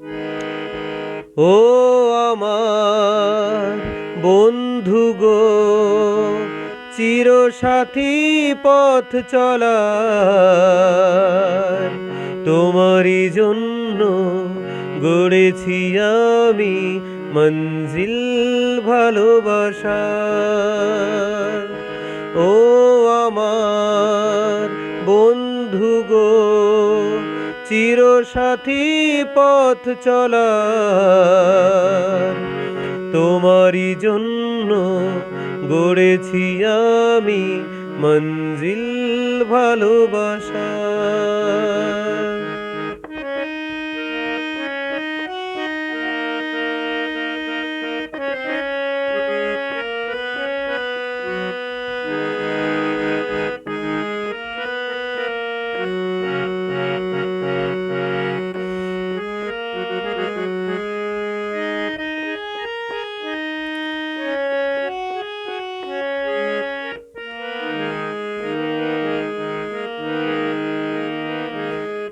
ও আমার বন্ধু গো, চিরসাথী পথ চলা তোমারই জন্য গড়েছি আমি মঞ্জিল ভালোবাসা। ও আমার বন্ধু গো চিরসাথী পথ চলা। তোমারই জন্য গড়েছি আমি মঞ্জিল ভালোবাসা।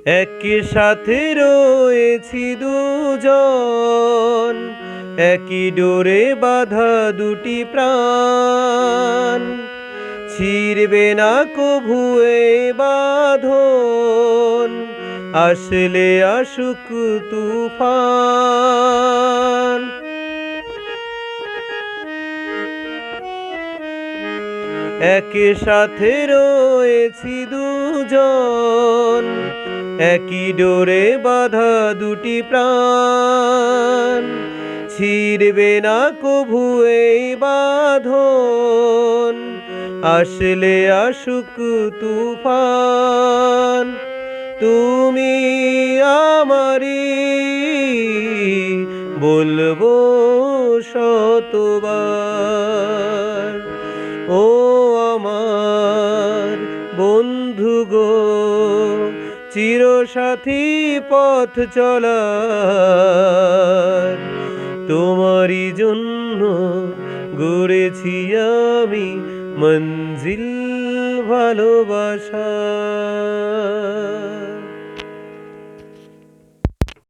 একই সাথে রয়েছি দুজন। একই ডোরে বাঁধা দুটি প্রাণ। ছিড়বে না কভুয়ে বাঁধন, আসলে আসুক তুফান। একই সাথে রয়েছি দুজন। একই ডোরে বাঁধা দুটি প্রাণ। ছিড়বে না কভু এই বাঁধন, আসলে আসুক তুফান। তুমি আমারি বলব শতবার। ও আমার বন্ধু গো চিরসাথী পথ চলার। তোমারই জন্য গড়েছি আমি মঞ্জিল ভালোবাসা।